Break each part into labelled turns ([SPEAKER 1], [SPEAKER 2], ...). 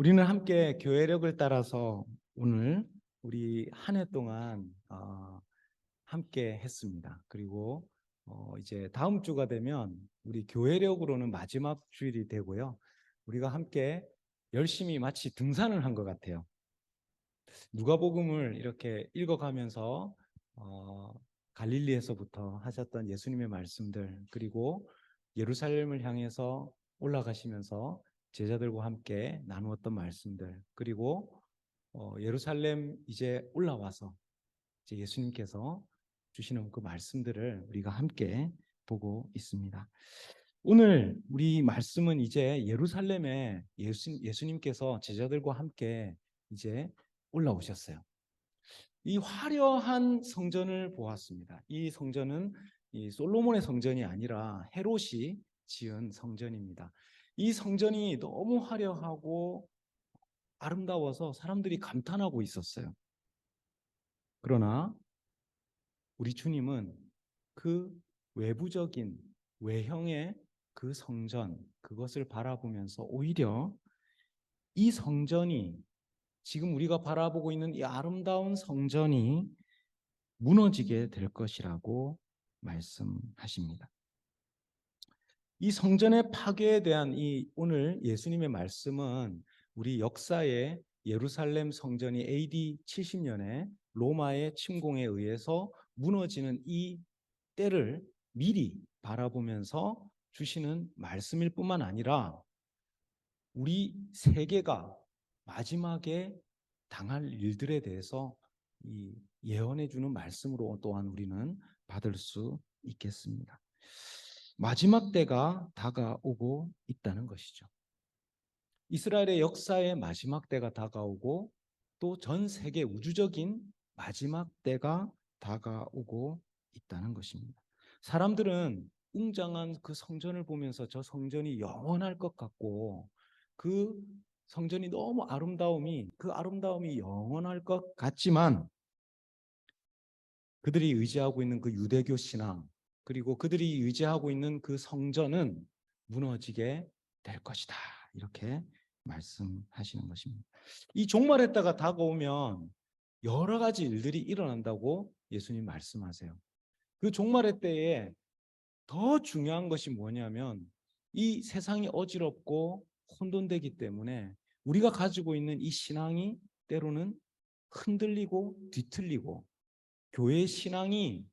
[SPEAKER 1] 우리는 함께 교회력을 따라서 오늘 우리 한 해 동안 어, 함께 했습니다. 그리고 어, 이제 다음 주가 되면 우리 교회력으로는 마지막 주일이 되고요. 우리가 함께 열심히 마치 등산을 한 것 같아요. 누가복음을 이렇게 읽어가면서 어, 갈릴리에서부터 하셨던 예수님의 말씀들 그리고 예루살렘을 향해서 올라가시면서 제자들과 함께 나누었던 말씀들 그리고 어, 예루살렘 이제 올라와서 이제 예수님께서 주시는 그 말씀들을 우리가 함께 보고 있습니다. 오늘 우리 말씀은 이제 예루살렘에 예수, 예수님께서 제자들과 함께 이제 올라오셨어요. 이 화려한 성전을 보았습니다. 이 성전은 이 솔로몬의 성전이 아니라 헤롯이 지은 성전입니다. 이 성전이 너무 화려하고 아름다워서 사람들이 감탄하고 있었어요. 그러나 우리 주님은 그 외부적인 외형의 그 성전, 그것을 바라보면서 오히려 이 성전이 지금 우리가 바라보고 있는 이 아름다운 성전이 무너지게 될 것이라고 말씀하십니다. 이 성전의 파괴에 대한 이 오늘 예수님의 말씀은 우리 역사의 예루살렘 성전이 AD 70년에 로마의 침공에 의해서 무너지는 이 때를 미리 바라보면서 주시는 말씀일 뿐만 아니라 우리 세계가 마지막에 당할 일들에 대해서 이 예언해 주는 말씀으로 또한 우리는 받을 수 있겠습니다. 마지막 때가 다가오고 있다는 것이죠. 이스라엘의 역사의 마지막 때가 다가오고 또 전 세계 우주적인 마지막 때가 다가오고 있다는 것입니다. 사람들은 웅장한 그 성전을 보면서 저 성전이 영원할 것 같고 그 성전이 너무 아름다움이 그 아름다움이 영원할 것 같지만 그들이 의지하고 있는 그 유대교 신앙 그리고 그들이 의지하고 있는 그 성전은 무너지게 될 것이다. 이렇게 말씀하시는 것입니다. 이 종말의 때가 다가오면 여러 가지 일들이 일어난다고 예수님 말씀하세요. 그 종말의 때에 더 중요한 것이 뭐냐면 이 세상이 어지럽고 혼돈되기 때문에 우리가 가지고 있는 이 신앙이 때로는 흔들리고 뒤틀리고 교회 신앙이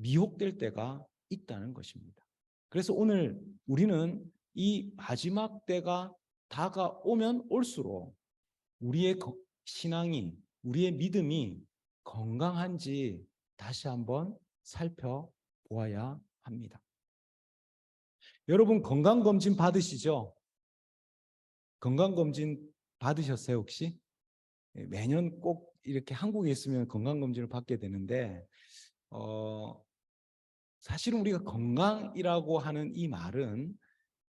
[SPEAKER 1] 미혹될 때가 있다는 것입니다. 그래서 오늘 우리는 이 마지막 때가 다가오면 올수록 우리의 신앙이 우리의 믿음이 건강한지 다시 한번 살펴보아야 합니다. 여러분 건강검진 받으시죠? 건강검진 받으셨어요 혹시? 예, 매년 꼭 이렇게 한국에 있으면 건강검진을 받게 되는데 어, 사실은 우리가 건강이라고 하는 이 말은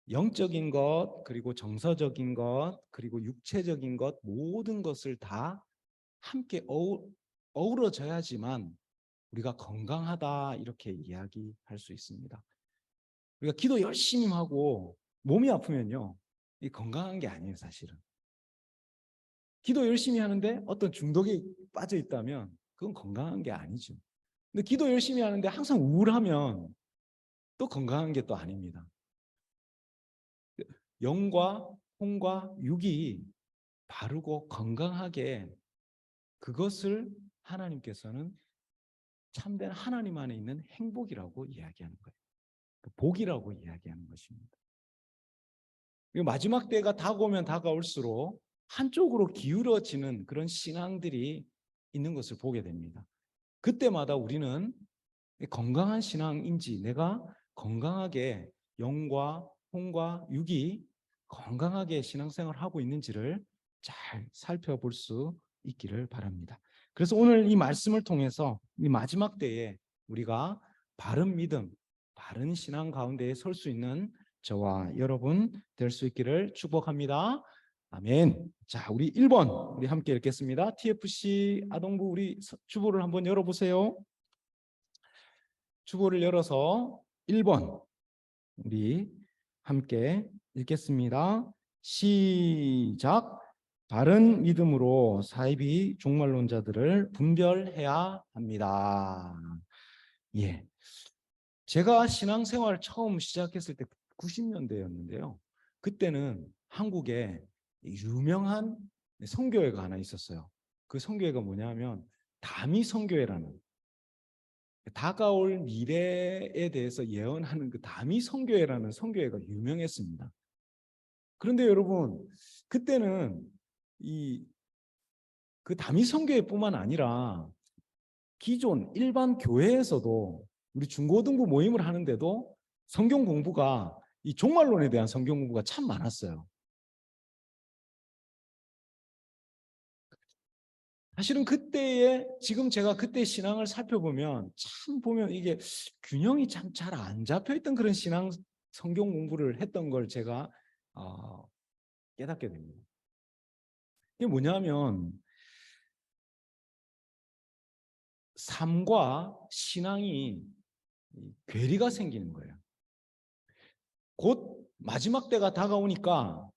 [SPEAKER 1] 영적인 것 그리고 정서적인 것 그리고 육체적인 것 모든 것을 다 함께 어우, 어우러져야지만 우리가 건강하다 이렇게 이야기할 수 있습니다. 우리가 기도 열심히 하고 몸이 아프면요. 이 건강한 게 아니에요, 사실은. 기도 열심히 하는데 어떤 중독에 빠져 있다면 그건 건강한 게 아니죠. 근데 기도 열심히 하는데 항상 우울하면 또 건강한 게 또 아닙니다. 영과 홍과 육이 바르고 건강하게 그것을 하나님께서는 참된 하나님 안에 있는 행복이라고 이야기하는 거예요. 그 복이라고 이야기하는 것입니다. 마지막 때가 다가오면 다가올수록 한쪽으로 기울어지는 그런 신앙들이 있는 것을 보게 됩니다. 그때마다 우리는 건강한 신앙인지 내가 건강하게 영과 홍과 육이 건강하게 신앙생활을 하고 있는지를 잘 살펴볼 수 있기를 바랍니다. 그래서 오늘 이 말씀을 통해서 이 마지막 때에 우리가 바른 믿음, 바른 신앙 가운데에 설 수 있는 저와 여러분 될 수 있기를 축복합니다. 아멘. 자, 우리 1번 우리 함께 읽겠습니다. TFC 아동부 우리 주보를 한번 열어 보세요. 주보를 열어서 1번 우리 함께 읽겠습니다. 시작. 바른 믿음으로 사이비 종말론자들을 분별해야 합니다. 예. 제가 신앙생활 처음 시작했을 때 90년대였는데요. 그때는 한국에 유명한 성교회가 하나 있었어요. 그 성교회가 뭐냐면 다미 성교회라는 다가올 미래에 대해서 예언하는 그 다미 성교회라는 성교회가 유명했습니다. 그런데 여러분 그때는 이 그 다미 성교회뿐만 아니라 기존 일반 교회에서도 우리 중고등부 모임을 하는데도 성경 공부가 이 종말론에 대한 성경 공부가 참 많았어요. 사실은 그때의 지금 제가 그때 신앙을 살펴보면 참 보면 이게 균형이 참 잘 안 잡혀 있던 그런 신앙 성경 공부를 했던 걸 제가 어, 깨닫게 됩니다. 이게 뭐냐면 삶과 신앙이 괴리가 생기는 거예요. 곧 마지막 때가 다가오니까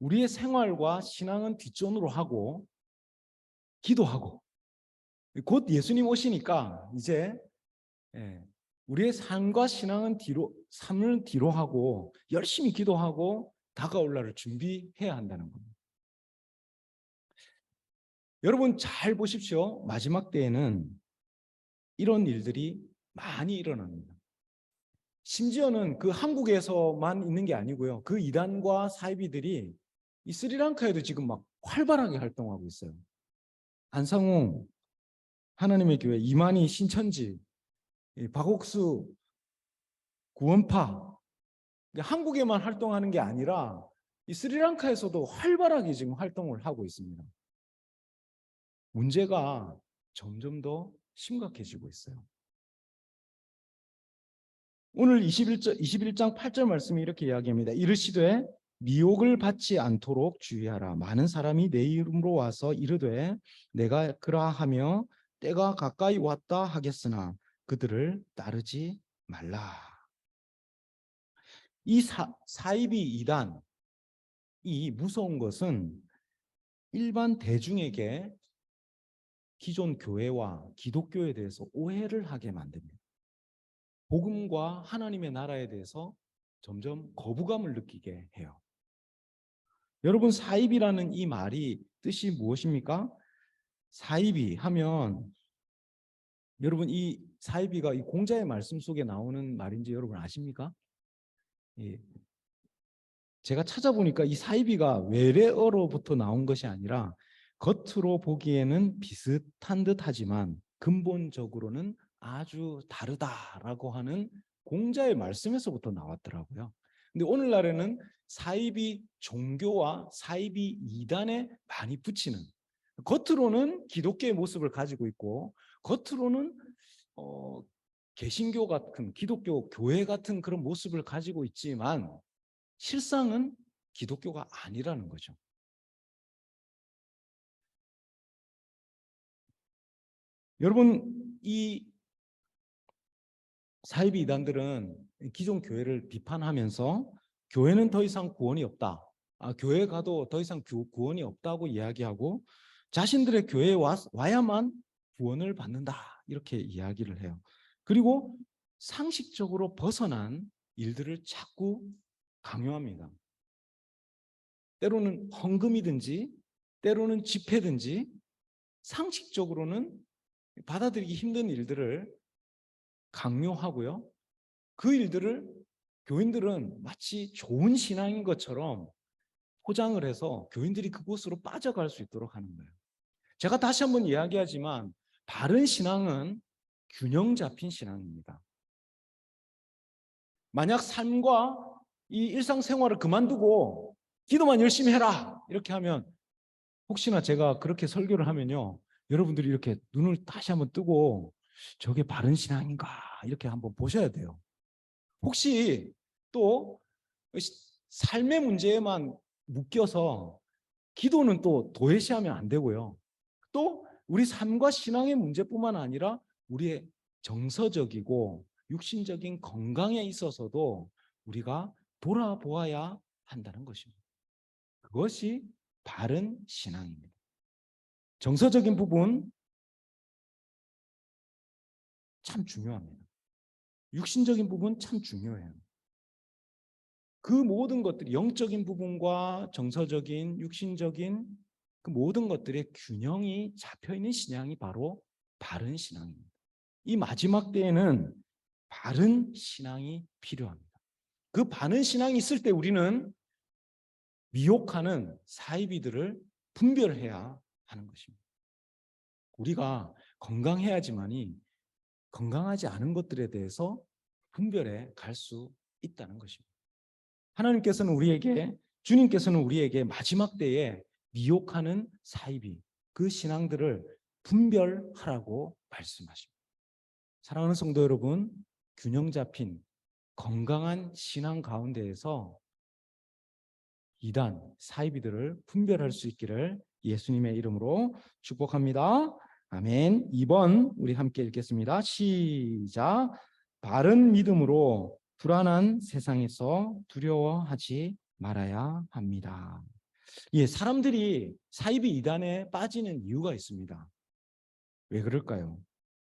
[SPEAKER 1] 우리의 생활과 신앙은 뒷전으로 하고 기도하고 곧 예수님 오시니까 이제 예, 우리의 삶과 신앙은 뒤로 삶을 뒤로 하고 열심히 기도하고 다가올 날을 준비해야 한다는 겁니다. 여러분 잘 보십시오. 마지막 때에는 이런 일들이 많이 일어납니다. 심지어는 그 한국에서만 있는 게 아니고요. 그 이단과 사이비들이 이 스리랑카에도 지금 막 활발하게 활동하고 있어요. 안상웅 하나님의 교회 이만희 신천지 박옥수 구원파 한국에만 활동하는 게 아니라 이 스리랑카에서도 활발하게 지금 활동을 하고 있습니다. 문제가 점점 더 심각해지고 있어요. 오늘 21장, 21장 8절 말씀이 이렇게 이야기합니다. 이르시되 미혹을 받지 않도록 주의하라. 많은 사람이 내 이름으로 와서 이르되 내가 그라하며 때가 가까이 왔다 하겠으나 그들을 따르지 말라. 이 사, 사이비 이단 이 무서운 것은 일반 대중에게 기존 교회와 기독교에 대해서 오해를 하게 만듭니다. 복음과 하나님의 나라에 대해서 점점 거부감을 느끼게 해요. 여러분 사입이라는 이 말이 뜻이 무엇입니까? 사입이 하면 여러분 이 사입이가 이 공자의 말씀 속에 나오는 말인지 여러분 아십니까? 예. 제가 찾아보니까 이 사입이가 외래어로부터 나온 것이 아니라 겉으로 보기에는 비슷한 듯하지만 근본적으로는 아주 다르다라고 하는 공자의 말씀에서부터 나왔더라고요. 근데 오늘날에는 사이비 종교와 사이비 이단에 많이 붙이는 겉으로는 기독교의 모습을 가지고 있고 겉으로는 어, 개신교 같은 기독교 교회 같은 그런 모습을 가지고 있지만 실상은 기독교가 아니라는 거죠. 여러분 이 사이비 이단들은 기존 교회를 비판하면서 교회는 더 이상 구원이 없다. 아, 교회 가도 더 이상 구원이 없다고 이야기하고 자신들의 교회에 와, 와야만 구원을 받는다. 이렇게 이야기를 해요. 그리고 상식적으로 벗어난 일들을 자꾸 강요합니다. 때로는 헌금이든지 때로는 집회든지 상식적으로는 받아들이기 힘든 일들을 강요하고요. 그 일들을 교인들은 마치 좋은 신앙인 것처럼 포장을 해서 교인들이 그곳으로 빠져갈 수 있도록 하는 거예요. 제가 다시 한번 이야기하지만 바른 신앙은 균형 잡힌 신앙입니다. 만약 삶과 이 일상생활을 그만두고 기도만 열심히 해라 이렇게 하면 혹시나 제가 그렇게 설교를 하면요 여러분들이 이렇게 눈을 다시 한번 뜨고 저게 바른 신앙인가 이렇게 한번 보셔야 돼요. 혹시 또 삶의 문제에만 묶여서 기도는 또 도외시하면 안 되고요. 또 우리 삶과 신앙의 문제뿐만 아니라 우리의 정서적이고 육신적인 건강에 있어서도 우리가 돌아보아야 한다는 것입니다. 그것이 바른 신앙입니다. 정서적인 부분 참 중요합니다. 육신적인 부분 참 중요해요. 그 모든 것들이 영적인 부분과 정서적인, 육신적인 그 모든 것들의 균형이 잡혀 있는 신앙이 바로 바른 신앙입니다. 이 마지막 때에는 바른 신앙이 필요합니다. 그 바른 신앙이 있을 때 우리는 미혹하는 사이비들을 분별해야 하는 것입니다. 우리가 건강해야지만이 건강하지 않은 것들에 대해서 분별해 갈 수 있다는 것입니다. 하나님께서는 우리에게 주님께서는 우리에게 마지막 때에 미혹하는 사이비 그 신앙들을 분별하라고 말씀하십니다. 사랑하는 성도 여러분, 균형 잡힌 건강한 신앙 가운데에서 이단 사이비들을 분별할 수 있기를 예수님의 이름으로 축복합니다. 아멘. 2번 우리 함께 읽겠습니다. 시작. 바른 믿음으로 불안한 세상에서 두려워하지 말아야 합니다. 예, 사람들이 사이비 이단에 빠지는 이유가 있습니다. 왜 그럴까요?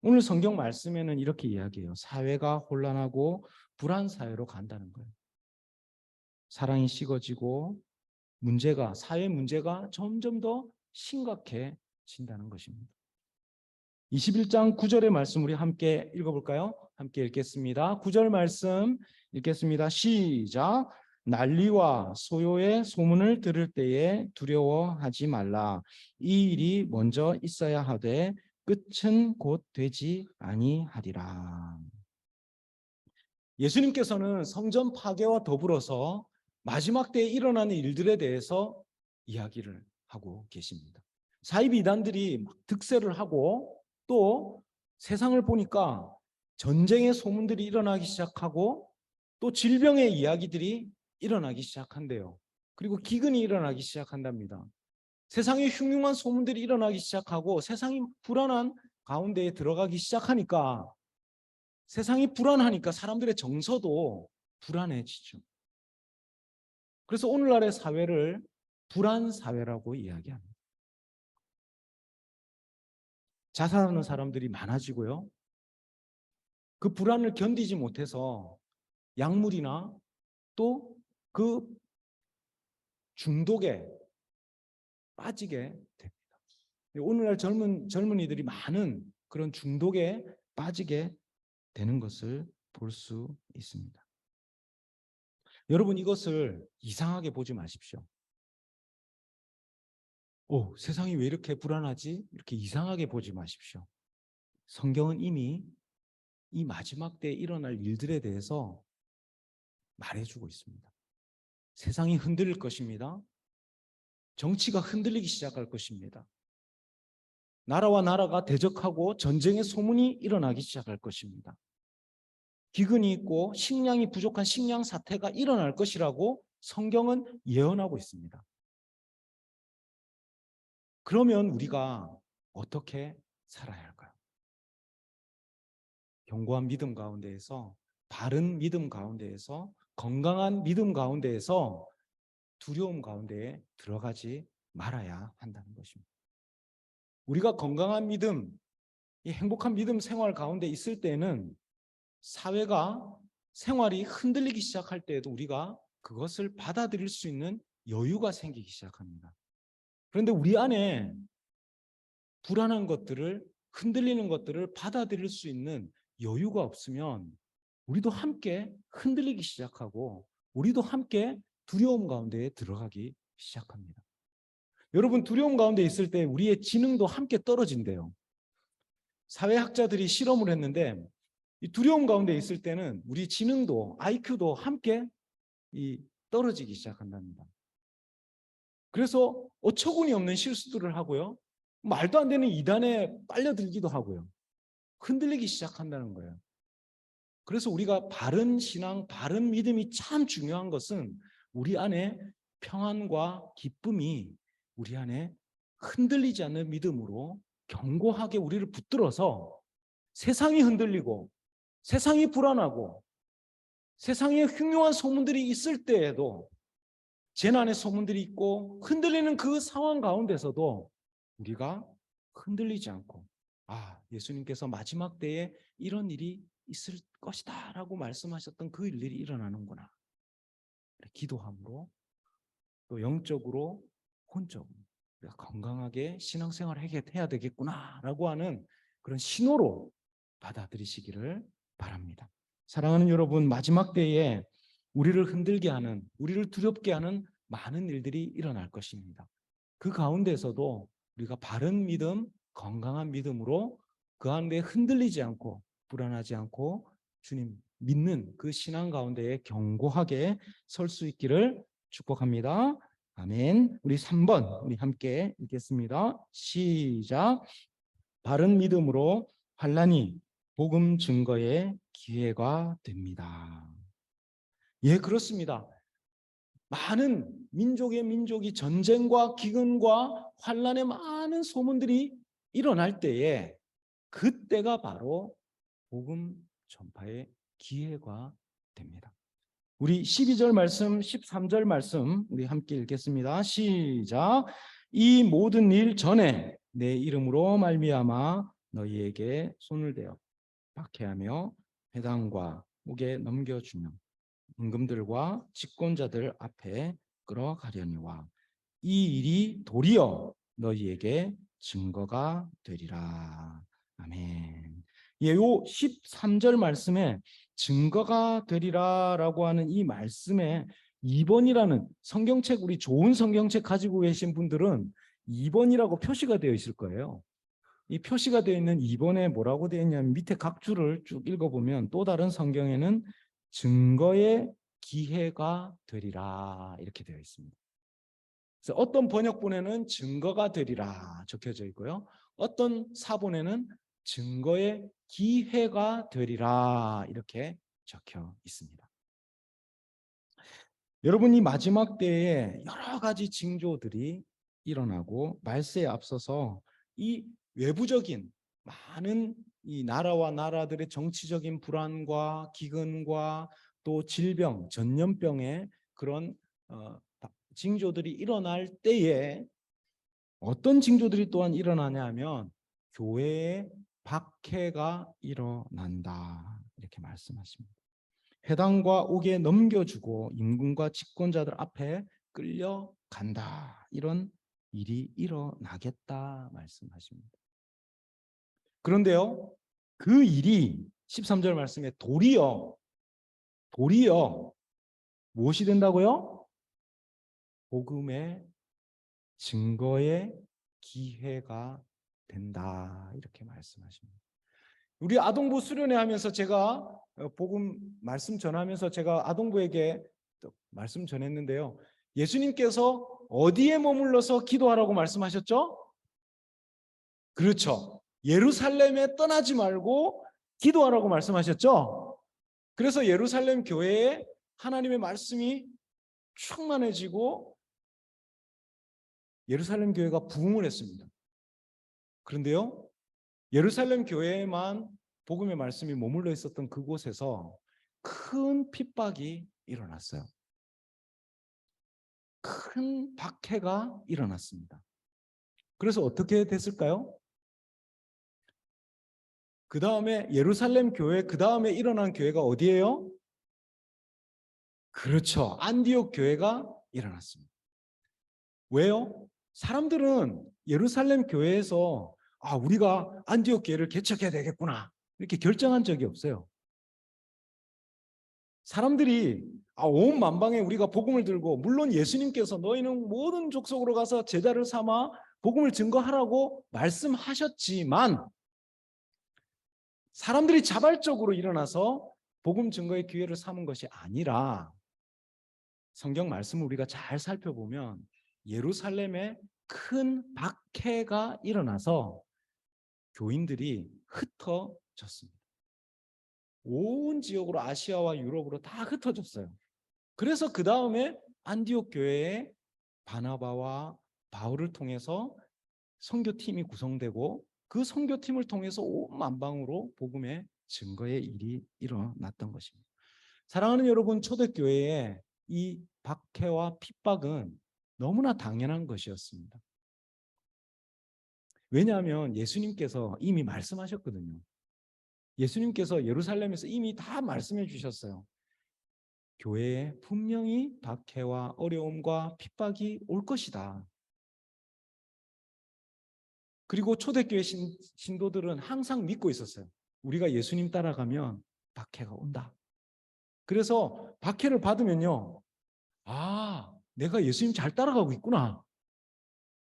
[SPEAKER 1] 오늘 성경 말씀에는 이렇게 이야기해요. 사회가 혼란하고 불안 사회로 간다는 거예요. 사랑이 식어지고 문제가 사회 문제가 점점 더 심각해진다는 것입니다. 21장 9절의 말씀 우리 함께 읽어볼까요? 함께 읽겠습니다. 9절 말씀 읽겠습니다. 시작. 난리와 소요의 소문을 들을 때에 두려워하지 말라. 이 일이 먼저 있어야 하되 끝은 곧 되지 아니하리라. 예수님께서는 성전 파괴와 더불어서 마지막 때에 일어나는 일들에 대해서 이야기를 하고 계십니다. 사이비 이단들이 막 득세를 하고 또 세상을 보니까 전쟁의 소문들이 일어나기 시작하고 또 질병의 이야기들이 일어나기 시작한대요. 그리고 기근이 일어나기 시작한답니다. 세상에 흉흉한 소문들이 일어나기 시작하고 세상이 불안한 가운데에 들어가기 시작하니까 세상이 불안하니까 사람들의 정서도 불안해지죠. 그래서 오늘날의 사회를 불안 사회라고 이야기합니다. 자살하는 사람들이 많아지고요. 그 불안을 견디지 못해서 약물이나 또 그 중독에 빠지게 됩니다. 오늘날 젊은 젊은이들이 많은 그런 중독에 빠지게 되는 것을 볼 수 있습니다. 여러분 이것을 이상하게 보지 마십시오. 오, 세상이 왜 이렇게 불안하지? 이렇게 이상하게 보지 마십시오. 성경은 이미 이 마지막 때에 일어날 일들에 대해서 말해주고 있습니다. 세상이 흔들릴 것입니다. 정치가 흔들리기 시작할 것입니다. 나라와 나라가 대적하고 전쟁의 소문이 일어나기 시작할 것입니다. 기근이 있고 식량이 부족한 식량 사태가 일어날 것이라고 성경은 예언하고 있습니다. 그러면 우리가 어떻게 살아야 할까요? 견고한 믿음 가운데에서 바른 믿음 가운데에서 건강한 믿음 가운데에서 두려움 가운데에 들어가지 말아야 한다는 것입니다. 우리가 건강한 믿음, 이 행복한 믿음 생활 가운데 있을 때는 사회가 생활이 흔들리기 시작할 때에도 우리가 그것을 받아들일 수 있는 여유가 생기기 시작합니다. 그런데 우리 안에 불안한 것들을 흔들리는 것들을 받아들일 수 있는 여유가 없으면 우리도 함께 흔들리기 시작하고 우리도 함께 두려움 가운데 들어가기 시작합니다. 여러분 두려움 가운데 있을 때 우리의 지능도 함께 떨어진대요. 사회학자들이 실험을 했는데 이 두려움 가운데 있을 때는 우리 지능도 IQ도 함께 이 떨어지기 시작한답니다. 그래서 어처구니 없는 실수들을 하고요. 말도 안 되는 이단에 빨려들기도 하고요. 흔들리기 시작한다는 거예요. 그래서 우리가 바른 신앙, 바른 믿음이 참 중요한 것은 우리 안에 평안과 기쁨이 우리 안에 흔들리지 않는 믿음으로 견고하게 우리를 붙들어서 세상이 흔들리고 세상이 불안하고 세상에 흉흉한 소문들이 있을 때에도 재난의 소문들이 있고 흔들리는 그 상황 가운데서도 우리가 흔들리지 않고 아 예수님께서 마지막 때에 이런 일이 있을 것이다 라고 말씀하셨던 그 일들이 일어나는구나 기도함으로 또 영적으로 혼적으로 건강하게 신앙생활을 해야 되겠구나 라고 하는 그런 신호로 받아들이시기를 바랍니다. 사랑하는 여러분 마지막 때에 우리를 흔들게 하는 우리를 두렵게 하는 많은 일들이 일어날 것입니다. 그 가운데서도 우리가 바른 믿음, 건강한 믿음으로 그 안에 흔들리지 않고 불안하지 않고 주님 믿는 그 신앙 가운데에 견고하게 설 수 있기를 축복합니다. 아멘. 우리 3번 우리 함께 읽겠습니다. 시작. 바른 믿음으로 환란이 복음 증거의 기회가 됩니다. 예, 그렇습니다. 많은 민족의 민족이 전쟁과 기근과 환란의 많은 소문들이 일어날 때에 그때가 바로 복음 전파의 기회가 됩니다. 우리 12절 말씀, 13절 말씀 우리 함께 읽겠습니다. 시작. 이 모든 일 전에 내 이름으로 말미암아 너희에게 손을 대어 박해하며 회당과 옥에 넘겨주며 임금들과 집권자들 앞에 끌어가려니와 이 일이 도리어 너희에게 증거가 되리라. 아멘. 예, 요 13절 말씀에 증거가 되리라 라고 하는 이 말씀에 2번이라는 성경책 우리 좋은 성경책 가지고 계신 분들은 2번이라고 표시가 되어 있을 거예요. 이 표시가 되어 있는 2번에 뭐라고 되어 있냐면 밑에 각 줄을 쭉 읽어보면 또 다른 성경에는 증거의 기회가 되리라 이렇게 되어 있습니다. 그래서 어떤 번역본에는 증거가 되리라 적혀져 있고요. 어떤 사본에는 증거의 기회가 되리라 이렇게 적혀 있습니다. 여러분이 마지막 때에 여러 가지 징조들이 일어나고 말세에 앞서서 이 외부적인 많은 이 나라와 나라들의 정치적인 불안과 기근과 또 질병, 전염병의 그런 어, 징조들이 일어날 때에 어떤 징조들이 또한 일어나냐 하면 교회의 박해가 일어난다 이렇게 말씀하십니다. 해당과 옥에 넘겨주고 임금과 집권자들 앞에 끌려간다 이런 일이 일어나겠다 말씀하십니다. 그런데요 그 일이 13절 말씀에 도리어 도리어 무엇이 된다고요? 복음의 증거의 기회가 된다 이렇게 말씀하십니다. 우리 아동부 수련회 하면서 제가 어, 복음 말씀 전하면서 제가 아동부에게 말씀 전했는데요. 예수님께서 어디에 머물러서 기도하라고 말씀하셨죠? 그렇죠. 예루살렘에 떠나지 말고 기도하라고 말씀하셨죠? 그래서 예루살렘 교회에 하나님의 말씀이 충만해지고 예루살렘 교회가 부흥을 했습니다. 그런데요, 예루살렘 교회에만 복음의 말씀이 머물러 있었던 그곳에서 큰 핍박이 일어났어요. 큰 박해가 일어났습니다. 그래서 어떻게 됐을까요? 그 다음에 예루살렘 교회, 그 다음에 일어난 교회가 어디예요? 그렇죠. 안디옥 교회가 일어났습니다. 왜요? 사람들은 예루살렘 교회에서 아, 우리가 안디옥 교회를 개척해야 되겠구나. 이렇게 결정한 적이 없어요. 사람들이 아, 온 만방에 우리가 복음을 들고 물론 예수님께서 너희는 모든 족속으로 가서 제자를 삼아 복음을 증거하라고 말씀하셨지만 사람들이 자발적으로 일어나서 복음 증거의 기회를 삼은 것이 아니라 성경 말씀을 우리가 잘 살펴보면 예루살렘에 큰 박해가 일어나서 교인들이 흩어졌습니다. 온 지역으로 아시아와 유럽으로 다 흩어졌어요. 그래서 그 다음에 안디옥 교회에 바나바와 바울을 통해서 선교팀이 구성되고 그 선교팀을 통해서 온 만방으로 복음의 증거의 일이 일어났던 것입니다. 사랑하는 여러분 초대교회에 이 박해와 핍박은 너무나 당연한 것이었습니다. 왜냐하면 예수님께서 이미 말씀하셨거든요. 예수님께서 예루살렘에서 이미 다 말씀해 주셨어요. 교회에 분명히 박해와 어려움과 핍박이 올 것이다. 그리고 초대교회 신, 신도들은 항상 믿고 있었어요. 우리가 예수님 따라가면 박해가 온다. 그래서 박해를 받으면요. 아, 내가 예수님 잘 따라가고 있구나.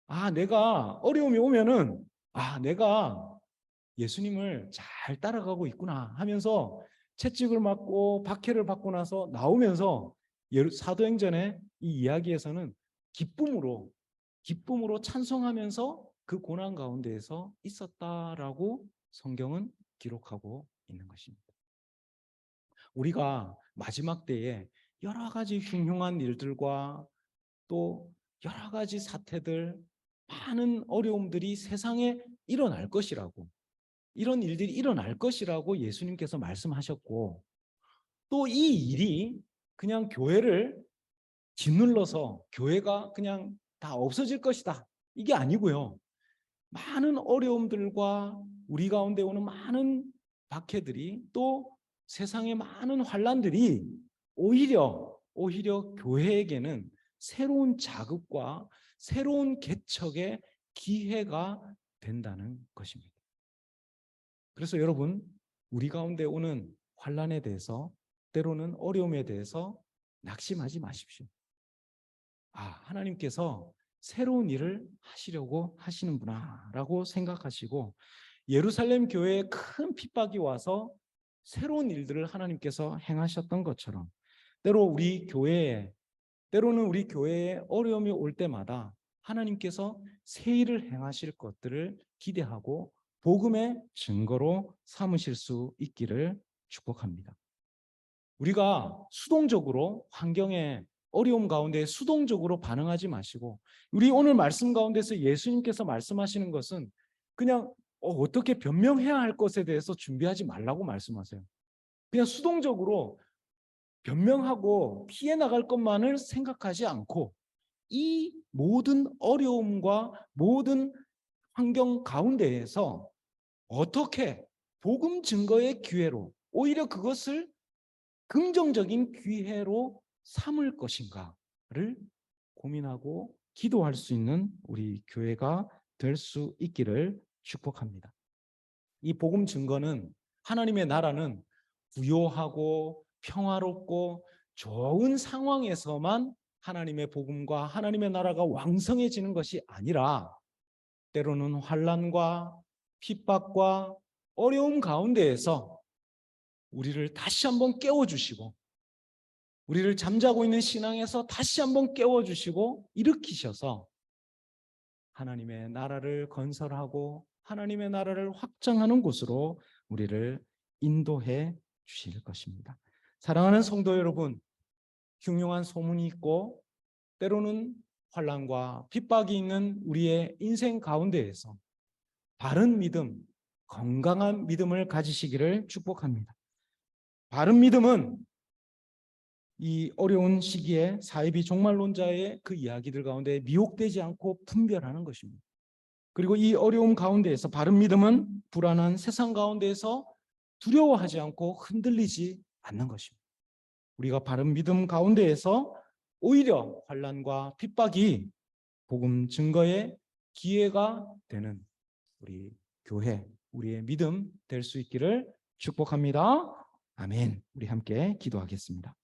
[SPEAKER 1] 아, 내가 어려움이 오면은 아, 내가 예수님을 잘 따라가고 있구나 하면서 채찍을 맞고 박해를 받고 나서 나오면서 사도행전의 이 이야기에서는 기쁨으로 기쁨으로 찬송하면서 그 고난 가운데에서 있었다라고 성경은 기록하고 있는 것입니다. 우리가 마지막 때에 여러 가지 흉흉한 일들과 또 여러 가지 사태들, 많은 어려움들이 세상에 일어날 것이라고 이런 일들이 일어날 것이라고 예수님께서 말씀하셨고 또 이 일이 그냥 교회를 짓눌러서 교회가 그냥 다 없어질 것이다. 이게 아니고요. 많은 어려움들과 우리 가운데 오는 많은 박해들이 또 세상의 많은 환란들이 오히려 오히려 교회에게는 새로운 자극과 새로운 개척의 기회가 된다는 것입니다. 그래서 여러분 우리 가운데 오는 환란에 대해서 때로는 어려움에 대해서 낙심하지 마십시오. 아, 하나님께서 새로운 일을 하시려고 하시는구나라고 생각하시고 예루살렘 교회에 큰 핍박이 와서 새로운 일들을 하나님께서 행하셨던 것처럼 때로 우리 교회에 때로는 우리 교회에 어려움이 올 때마다 하나님께서 새 일을 행하실 것들을 기대하고 복음의 증거로 삼으실 수 있기를 축복합니다. 우리가 수동적으로 환경에 어려움 가운데 수동적으로 반응하지 마시고 우리 오늘 말씀 가운데서 예수님께서 말씀하시는 것은 그냥 어, 떻게 변명해야 할 것에 대해서 준비하지 말라고 말씀하세요. 그냥 수동적으로 변명하고 피해 나갈 것만을 생각하지 않고 이 모든 어려움과 모든 환경 가운데에서 어떻게 복음 증거의 기회로 오히려 그것을 긍정적인 기회로 삼을 것인가를 고민하고 기도할 수 있는 우리 교회가 될 수 있기를 축복합니다. 이 복음 증거는 하나님의 나라는 부요하고 평화롭고 좋은 상황에서만 하나님의 복음과 하나님의 나라가 왕성해지는 것이 아니라 때로는 환란과 핍박과 어려움 가운데에서 우리를 다시 한번 깨워 주시고 우리를 잠자고 있는 신앙에서 다시 한번 깨워 주시고 일으키셔서 하나님의 나라를 건설하고 하나님의 나라를 확장하는 곳으로 우리를 인도해 주실 것입니다. 사랑하는 성도 여러분, 흉흉한 소문이 있고 때로는 환란과 핍박이 있는 우리의 인생 가운데에서 바른 믿음, 건강한 믿음을 가지시기를 축복합니다. 바른 믿음은 이 어려운 시기에 사이비 종말론자의 그 이야기들 가운데 미혹되지 않고 분별하는 것입니다. 그리고 이 어려움 가운데에서 바른 믿음은 불안한 세상 가운데에서 두려워하지 않고 흔들리지 않는 것입니다. 우리가 바른 믿음 가운데에서 오히려 환란과 핍박이 복음 증거의 기회가 되는 우리 교회, 우리의 믿음 될 수 있기를 축복합니다. 아멘. 우리 함께 기도하겠습니다.